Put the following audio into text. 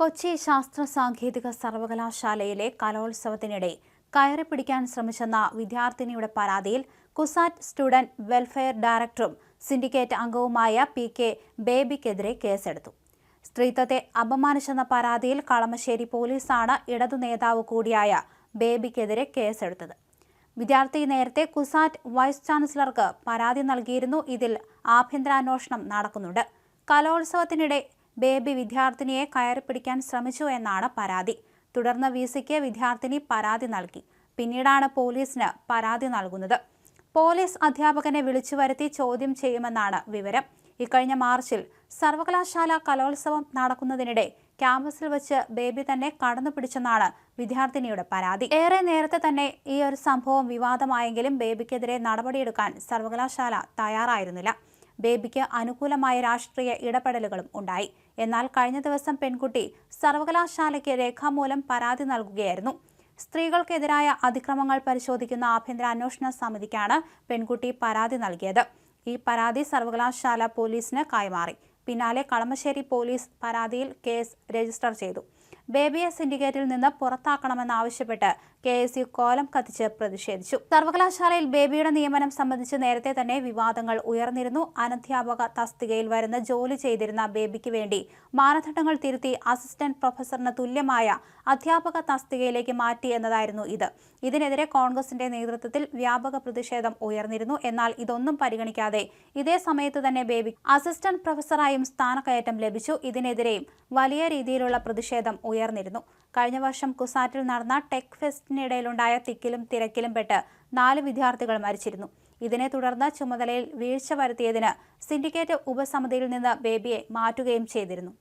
കൊച്ചി ശാസ്ത്ര സാങ്കേതിക സർവകലാശാലയിലെ കലോത്സവത്തിനിടെ കയറി പിടിക്കാൻ ശ്രമിച്ചെന്ന വിദ്യാർത്ഥിനിയുടെ പരാതിയിൽ കുസാറ്റ് സ്റ്റുഡന്റ് വെൽഫെയർ ഡയറക്ടറും സിൻഡിക്കേറ്റ് അംഗവുമായ പി കെ ബേബിക്കെതിരെ കേസെടുത്തു. സ്ത്രീത്വത്തെ അപമാനിച്ചെന്ന പരാതിയിൽ കളമശ്ശേരി പോലീസാണ് ഇടതു നേതാവ് കൂടിയായ ബേബിക്കെതിരെ കേസെടുത്തത്. വിദ്യാർത്ഥി നേരത്തെ കുസാറ്റ് വൈസ് ചാൻസലർക്ക് പരാതി നൽകിയിരുന്നു. ഇതിൽ ആഭ്യന്തരാന്വേഷണം നടക്കുന്നുണ്ട്. കലോത്സവത്തിനിടെ ബേബി വിദ്യാർത്ഥിനിയെ കയറി പിടിക്കാൻ ശ്രമിച്ചു എന്നാണ് പരാതി. തുടർന്ന് വി സിക്ക് വിദ്യാർത്ഥിനി പരാതി നൽകി. പിന്നീടാണ് പോലീസിന് പരാതി നൽകുന്നത്. പോലീസ് അധ്യാപകനെ വിളിച്ചു വരുത്തി ചോദ്യം ചെയ്യുമെന്നാണ് വിവരം. ഇക്കഴിഞ്ഞ മാർച്ചിൽ സർവകലാശാല കലോത്സവം നടക്കുന്നതിനിടെ ക്യാമ്പസിൽ വെച്ച് ബേബി തന്നെ കടന്നു പിടിച്ചെന്നാണ് വിദ്യാർത്ഥിനിയുടെ പരാതി. ഏറെ നേരത്തെ തന്നെ ഈ ഒരു സംഭവം വിവാദമായെങ്കിലും ബേബിക്കെതിരെ നടപടിയെടുക്കാൻ സർവകലാശാല തയ്യാറായിരുന്നില്ല. ബേബിക്ക് അനുകൂലമായ രാഷ്ട്രീയ ഇടപെടലുകളും ഉണ്ടായി. എന്നാൽ കഴിഞ്ഞ ദിവസം പെൺകുട്ടി സർവകലാശാലയ്ക്ക് രേഖാമൂലം പരാതി നൽകുകയായിരുന്നു. സ്ത്രീകൾക്കെതിരായ അതിക്രമങ്ങൾ പരിശോധിക്കുന്ന ആഭ്യന്തര അന്വേഷണ സമിതിക്കാണ് പെൺകുട്ടി പരാതി നൽകിയത്. ഈ പരാതി സർവകലാശാല പോലീസിന് കൈമാറി. പിന്നാലെ കളമശ്ശേരി പോലീസ് പരാതിയിൽ കേസ് രജിസ്റ്റർ ചെയ്തു. ബേബിയെ സിൻഡിക്കേറ്റിൽ നിന്ന് പുറത്താക്കണമെന്നാവശ്യപ്പെട്ട് കെ എസ് യു കോലം കത്തിച്ച് പ്രതിഷേധിച്ചു. സർവകലാശാലയിൽ ബേബിയുടെ നിയമനം സംബന്ധിച്ച് നേരത്തെ തന്നെ വിവാദങ്ങൾ ഉയർന്നിരുന്നു. അനധ്യാപക തസ്തികയിൽ വരുന്ന ജോലി ചെയ്തിരുന്ന ബേബിക്ക് വേണ്ടി മാനദണ്ഡങ്ങൾ തിരുത്തി അസിസ്റ്റന്റ് പ്രൊഫസറിന് തുല്യമായ അധ്യാപക തസ്തികയിലേക്ക് മാറ്റി എന്നതായിരുന്നു ഇത്. ഇതിനെതിരെ കോൺഗ്രസിന്റെ നേതൃത്വത്തിൽ വ്യാപക പ്രതിഷേധം ഉയർന്നിരുന്നു. എന്നാൽ ഇതൊന്നും പരിഗണിക്കാതെ ഇതേ സമയത്ത് തന്നെ ബേബി അസിസ്റ്റന്റ് പ്രൊഫസറായും സ്ഥാനക്കയറ്റം ലഭിച്ചു. ഇതിനെതിരെയും വലിയ രീതിയിലുള്ള പ്രതിഷേധം ഉയർന്നിരുന്നു കഴിഞ്ഞ വർഷം കുസാറ്റിൽ നടന്ന ടെക് ഫെസ്റ്റിനിടയിലുണ്ടായ തിക്കിലും തിരക്കിലും പെട്ട് നാല് വിദ്യാർത്ഥികൾ മരിച്ചിരുന്നു. ഇതിനെ തുടർന്ന് ചുമതലയിൽ വീഴ്ച വരുത്തിയതിന് സിൻഡിക്കേറ്റ് ഉപസമിതിയിൽ നിന്ന് ബേബിയെ മാറ്റുകയും ചെയ്തിരുന്നു.